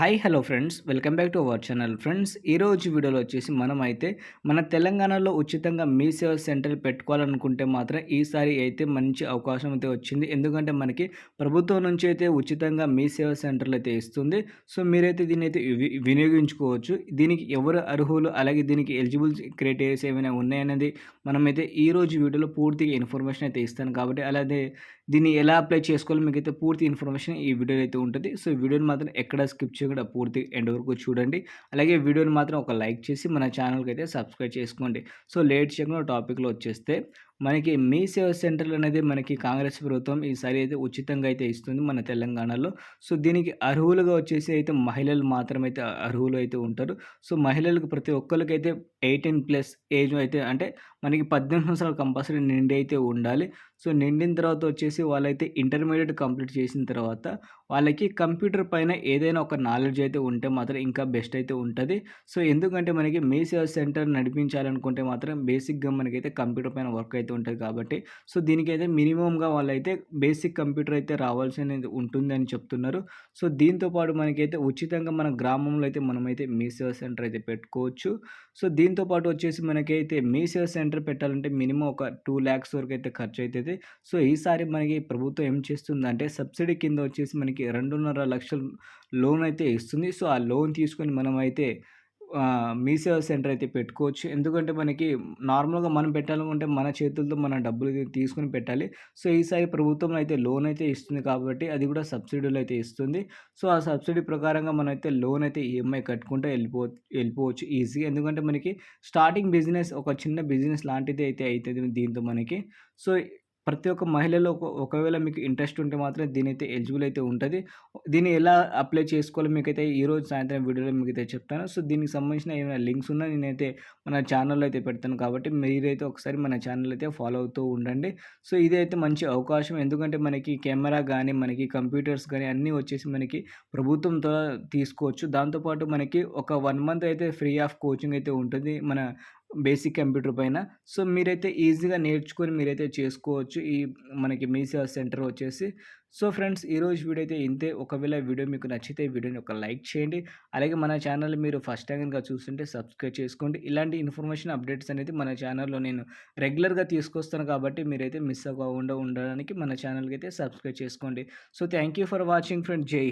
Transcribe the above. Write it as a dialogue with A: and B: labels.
A: Hi hello friends. Welcome back to our channel friends. ఈరోజు వీడియోలో వచ్చేసి మనమైతే మన తెలంగాణలో ఉచితంగా మీ సేవ సెంటర్ పెట్టుకోవాలనుకుంటే మాత్రం ఈసారి అయితే మంచి అవకాశం అయితే వచ్చింది. ఎందుకంటే మనకి ప్రభుత్వం నుంచి అయితే ఉచితంగా మీ సేవ సెంటర్లు అయితే ఇస్తుంది. సో మీరైతే దీన్ని అయితే వినియోగించుకోవచ్చు. దీనికి ఎవరు అర్హులు? అలాగే దీనికి ఎలిజిబుల్ క్రైటీరియాస్ ఏమైనా ఉన్నాయనేది మనమైతే ఈరోజు వీడియోలో పూర్తిగా ఇన్ఫర్మేషన్ అయితే ఇస్తాను. కాబట్టి అలాగే దీన్ని ఎలా అప్లై చేసుకోవాలో మీకు అయితే పూర్తి ఇన్ఫర్మేషన్ ఈ వీడియోలో అయితే ఉంటుంది. సో వీడియోని మాత్రం ఎక్కడ స్కిప్ చేయకుండా పూర్తి ఎండ్ వరకు చూడండి. అలాగే వీడియోని మాత్రం ఒక లైక్ చేసి మన ఛానల్కి అయితే సబ్స్క్రైబ్ చేసుకోండి. సో లేట్ చేయకుండా టాపిక్లో వచ్చేస్తే మనకి మీ సేవ సెంటర్లు అనేది మనకి కాంగ్రెస్ ప్రభుత్వం ఈసారి అయితే ఉచితంగా అయితే ఇస్తుంది మన తెలంగాణలో. సో దీనికి అర్హులుగా వచ్చేసి అయితే మహిళలు మాత్రమైతే అర్హులు అయితే ఉంటారు. సో మహిళలకు ప్రతి ఒక్కరికైతే ఎయిటీన్ ప్లస్ ఏజ్ అయితే అంటే మనకి పద్దెనిమిది సంవత్సరాలు కంపల్సరీ నిండి అయితే ఉండాలి. సో నిండిన తర్వాత వచ్చేసి వాళ్ళైతే ఇంటర్మీడియట్ కంప్లీట్ చేసిన తర్వాత వాళ్ళకి కంప్యూటర్ పైన ఏదైనా ఒక నాలెడ్జ్ అయితే ఉంటే మాత్రం ఇంకా బెస్ట్ అయితే ఉంటుంది. సో ఎందుకంటే మనకి మీ సేవ సెంటర్ నడిపించాలనుకుంటే మాత్రం బేసిక్గా మనకైతే కంప్యూటర్ పైన వర్క్ అయితే ఉంటుంది కాబట్టి. సో దీనికైతే మినిమంగా వాళ్ళైతే బేసిక్ కంప్యూటర్ అయితే రావాల్సిన ఉంటుందని ఉంటుంది అని చెప్తున్నారు. సో దీంతోపాటు మనకైతే ఉచితంగా మన గ్రామంలో అయితే మనమైతే మీ సేవ సెంటర్ అయితే పెట్టుకోవచ్చు. సో దీంతోపాటు వచ్చేసి మనకైతే మీ సేవ సెంటర్ పెట్టాలంటే మినిమం ఒక టూ ల్యాక్స్ వరకు అయితే ఖర్చు అవుతుంది సో ఈసారి మనకి ప్రభుత్వం ఏం చేస్తుందంటే సబ్సిడీ కింద వచ్చేసి మనకి రెండున్నర లక్షల లోన్ అయితే ఇస్తుంది. సో ఆ లోన్ తీసుకొని మనమైతే మీ సేవ సెంటర్ అయితే పెట్టుకోవచ్చు. ఎందుకంటే మనకి నార్మల్గా మనం పెట్టాలనుకుంటే మన చేతులతో మన డబ్బులు తీసుకుని పెట్టాలి. సో ఈసారి ప్రభుత్వం అయితే లోన్ అయితే ఇస్తుంది కాబట్టి అది కూడా సబ్సిడీలు అయితే ఇస్తుంది. సో ఆ సబ్సిడీ ప్రకారంగా మనం అయితే లోన్ అయితే ఈఎంఐ కట్టుకుంటే వెళ్ళిపో వెళ్ళిపోవచ్చు ఈజీ ఎందుకంటే మనకి స్టార్టింగ్ బిజినెస్ ఒక చిన్న బిజినెస్ లాంటిది అయితే అవుతుంది దీంతో మనకి. సో ప్రతి ఒక్క మహిళలో ఒకవేళ మీకు ఇంట్రెస్ట్ ఉంటే మాత్రం దీనైతే ఎలిజిబుల్ అయితే ఉంటుంది. దీన్ని ఎలా అప్లై చేసుకోవాలో మీకైతే ఈరోజు సాయంత్రం వీడియోలో మీకు అయితే చెప్తాను. సో దీనికి సంబంధించిన ఏమైనా లింక్స్ ఉన్నా నేనైతే మన ఛానల్లో అయితే పెడతాను కాబట్టి మీరైతే ఒకసారి మన ఛానల్ అయితే ఫాలో అవుతూ ఉండండి. సో ఇదైతే మంచి అవకాశం. ఎందుకంటే మనకి కెమెరా కానీ మనకి కంప్యూటర్స్ కానీ అన్నీ వచ్చేసి మనకి ప్రభుత్వంతో తీసుకోవచ్చు. దాంతోపాటు మనకి ఒక వన్ మంత్ అయితే ఫ్రీ ఆఫ్ కోచింగ్ అయితే ఉంటుంది. మన బేసిక్ కంప్యూటర్ పైన. సో మీరైతే ఈజీగా నేర్చుకొని మీరైతే చేసుకోవచ్చు. ఈ మనకి మీ సేవా సెంటర్ వచ్చేసి. సో ఫ్రెండ్స్ ఈరోజు వీడియో అయితే ఇంతే. ఒకవేళ వీడియో మీకు నచ్చితే వీడియోని ఒక లైక్ చేయండి. అలాగే మన ఛానల్ మీరు ఫస్ట్ టైం కనుక చూస్తుంటే సబ్స్క్రైబ్ చేసుకోండి. ఇలాంటి ఇన్ఫర్మేషన్ అప్డేట్స్ అనేది మన ఛానల్లో నేను రెగ్యులర్గా తీసుకొస్తాను కాబట్టి మీరైతే మిస్ అవ్వకుండా ఉండడానికి మన ఛానల్కి అయితే సబ్స్క్రైబ్ చేసుకోండి. So thank you for watching friend. జై